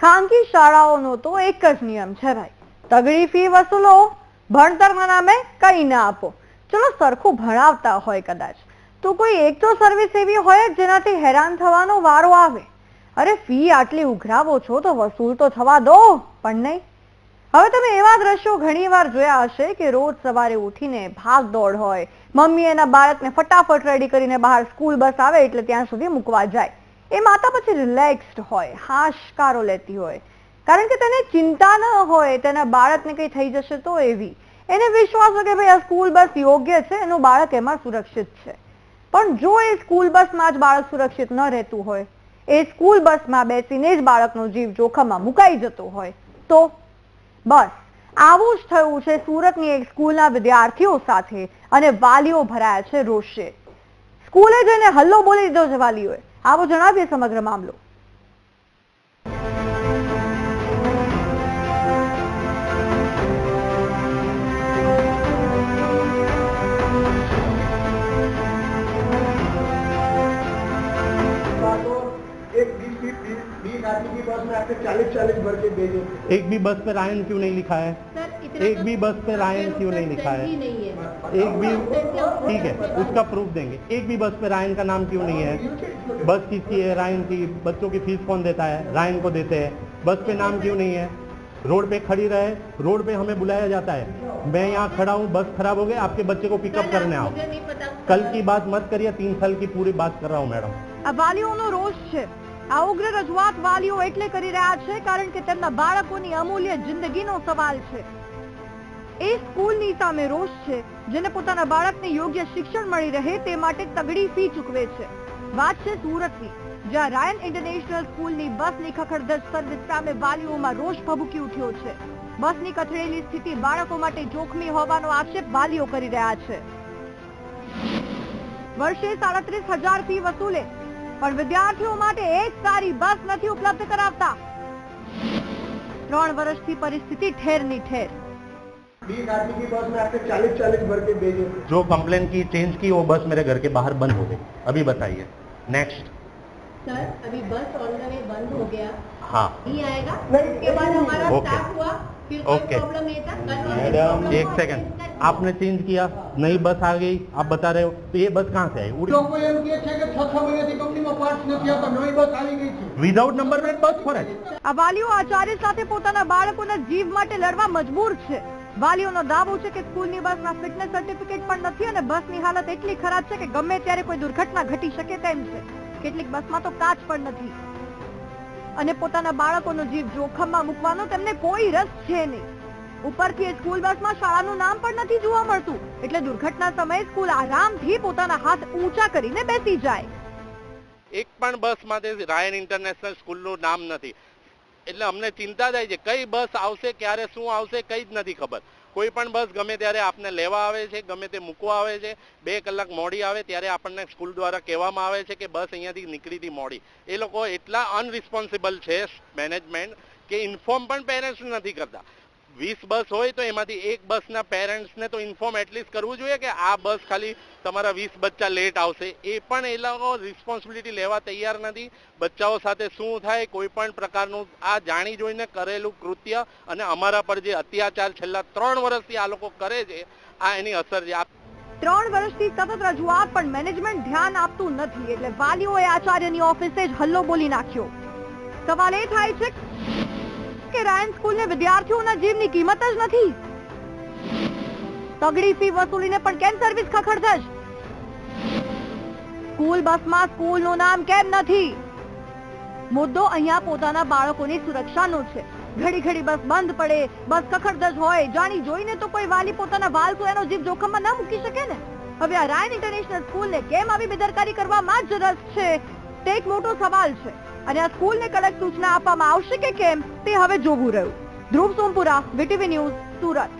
ખાનગી શાળાઓનો તો એક જ નિયમ છે ભાઈ. તગડી ફી વસૂલો ભણતરના નામે કંઈ ના આપો. ચલો સરખું ભણાવતા હોય કદાચ. તો કોઈ એક તો સર્વિસ એવી હોય જ જેનાથી હેરાન થવાનો વારો આવે. અરે ફી આટલી ઉઘરાવો છો તો વસૂલ તો થવા દો, પણ નહીં. હવે તમે એવા દ્રશ્યો ઘણીવાર જોયા હશે કે રોજ સવારે ઉઠીને ભાગ દોડ હોય, મમ્મી એના બાળકને ફટાફટ રેડી કરીને બહાર સ્કૂલ બસ આવે એટલે ત્યાં સુધી મૂકવા જાય. એ માતા પછી રિલેક્સ્ડ હોય, હાશકારો લેતી હોય. કારણ કે તેને ચિંતા ન હોય, તેના બાળકને કંઈ થઈ જશે તો એવી. એને વિશ્વાસ હોય કે ભાઈ આ સ્કૂલ બસ યોગ્ય છે, એનું બાળક એમાં સુરક્ષિત છે. પણ જો એ સ્કૂલ બસમાં જ બાળક સુરક્ષિત ન રહેતું હોય, એ સ્કૂલ બસમાં બેસીને જ બાળકનો જીવ જોખમમાં મુકાઈ જતો હોય, તો બસ. આવું જ થયું છે સુરતની એક સ્કૂલના વિદ્યાર્થીઓ સાથે અને વાલીઓ ભરાયા છે રોષે. સ્કૂલે જઈને હલ્લો બોલી દીધો છે વાલીઓએ. આવો જણાવીએ સમગ્ર મામલો तो एक बीस बीस बीस बीस आदमी की बस में आके चालीस चालीस भर के भेजे एक भी बस पे रायन क्यों नहीं लिखा है सर इतना एक भी बस पे रायन क्यों नहीं लिखा है ही नहीं है एक भी ठीक है उसका प्रूफ देंगे एक भी बस पे रायन का नाम क्यों नहीं है बस किसकी है रायन की बच्चों की फीस कौन देता है रायन को देते हैं बस पे नाम क्यों नहीं है रोड पे खड़ी रहे रोड पे हमें बुलाया जाता है मैं यहाँ खड़ा हूँ बस खराब हो गई आपके बच्चे को पिकअप करने आओ मुझे नहीं पता कल की बात मत करिए तीन साल की पूरी बात कर रहा हूँ मैडम આ વાલીઓનો રોષ છે આ ઉગ્ર રજૂઆત વાલીઓ એટલે કરી રહ્યા છે કારણ કે તેમના બાળકોની અમૂલ્ય જિંદગીનો સવાલ છે એ સ્કૂલની સામે રોષ છે, જેને પોતાના બાળકને યોગ્ય શિક્ષણ મળી રહે તે માટે તગડી ફી ચૂકવે છે. વાત છે સુરતની, જ્યાં રાયન ઇન્ટરનેશનલ સ્કૂલની બસની ખખડધજ સર્વિસ સામે વાલીઓમાં રોષ ભભૂકી ઉઠ્યો છે. બસની કથળેલી સ્થિતિ બાળકો માટે જોખમી હોવાનો આક્ષેપ વાલીઓ કરી રહ્યા છે. વર્ષે સાડત્રીસ હજાર ફી વસૂલે, પણ વિદ્યાર્થીઓ માટે એક સારી બસ નથી ઉપલબ્ધ કરાવતા. ત્રણ વર્ષથી પરિસ્થિતિ ઠેરની ઠેર. बीस आदमी की बस में आके चालीस चालीस भर के भेजे जो कंप्लेन की चेंज की वो बस मेरे घर के बाहर बंद हो गई अभी बताइए नेक्स्ट सर अभी बस ऑन द वे बंद हो गया हाँ नहीं आएगा नहीं, उसके बाद हमारा ओके। स्टाफ हुआ फिर कोई ओके। प्रॉब्लम नहीं था कल वाली मैडम problem एक हो सेकंड गई। आपने चेंज किया नई बस आ गई आप बता रहे हो तो ये बस कहाँ से आई उड़ी લોકો એમ કહે છે કે છ છ મહિનાથી કંપનીમાં પાર્ટ નથી આવતા નવી બસ આવી ગઈ છે વિધાઉટ નંબર પ્લેટ બસ ફરે આ વાલીઓ આચાર્ય સાથે પોતાના બાળકોના જીવ માટે લડવા મજબૂર છે વાલીઓનો દાવો છે કે સ્કૂલની બસમાં ફિટનેસ સર્ટિફિકેટ પણ નથી અને બસની હાલત એટલી ખરાબ છે કે ગમે ત્યારે કોઈ દુર્ઘટના ઘટી શકે તેમ છે. કેટલીક બસમાં તો કાચ પણ નથી. અને પોતાના બાળકોનો જીવ જોખમમાં મૂકવાનો તેમને કોઈ રસ છે નહીં. ઉપરથી સ્કૂલ બસમાં શાળાનું નામ પણ નથી જોવા મળતું. એટલે દુર્ઘટના સમયે સ્કૂલ આરામથી પોતાના હાથ ઊંચા કરીને બેસી જાય. એક પણ બસ માટે રાયન ઇન્ટરનેશનલ સ્કૂલનું નામ નથી. એટલે અમને ચિંતા થાય છે, કઈ બસ આવશે, ક્યારે શું આવશે, કઈ જ નથી ખબર. કોઈ પણ બસ ગમે ત્યારે આપને લેવા આવે છે, ગમે તે મૂકવા આવે છે, બે કલાક મોડી આવે ત્યારે આપણને સ્કૂલ દ્વારા કહેવામાં આવે છે કે બસ અહીંયાથી નીકળી હતી મોડી. એ લોકો એટલા અનરિસ્પોન્સિબલ છે મેનેજમેન્ટ કે ઇન્ફોર્મ પણ પેરેન્ટ્સ નથી કરતા. વીસ બસ હોય તો એમાંથી એક બસના પેરેન્ટ્સને તો ઇન્ફોર્મ એટલીસ્ટ કરવું જોઈએ કે આ બસ ખાલી તમારા વીસ બચ્ચા લેટ આવશે. એ પણ એ લોકો રિસ્પોન્સિબિલિટી લેવા તૈયાર નથી. બચ્ચાઓ સાથે શું થાય કોઈ પણ પ્રકારનું આ જાણી જોઈને કરેલું કૃત્ય અને અમારા પર જે અત્યાચાર છેલ્લા ત્રણ વર્ષથી આ લોકો કરે છે, આ એની અસર છે. ત્રણ વર્ષથી સતત રજૂઆત, પણ મેનેજમેન્ટ ધ્યાન આપતું નથી. એટલે વાલીઓએ આચાર્યની ઓફિસે જ હલ્લો બોલી નાખ્યો. સવાલ એ થાય છે કે રાયન સ્કૂલને વિદ્યાર્થીઓના જીવની કિંમત જ નથી. તગડી ફી વસૂલીને પણ કેમ સર્વિસ ખખડધજ સ્કૂલ બસમાં સ્કૂલનું નામ કેમ નથી? મુદ્દો અહીંયા પોતાના બાળકોની સુરક્ષાનો છે. ઘડી ઘડી બસ બંધ પડે, બસ ખખડધજ હોય, જાણી જોઈને તો કોઈ વાલી પોતાના વાલસો એનો જીવ જોખમમાં ના મૂકી શકે ને? હવે આ રાયન ઇન્ટરનેશનલ સ્કૂલને કેમ આવી બેદરકારી કરવામાં જ રસ છે? તે એક મોટો સવાલ છે. અને આ સ્કૂલને કડક સૂચના આપવામાં આવશે કે કેમ તે હવે જોવું રહ્યું. Dhruv Sompura VTV news Surat.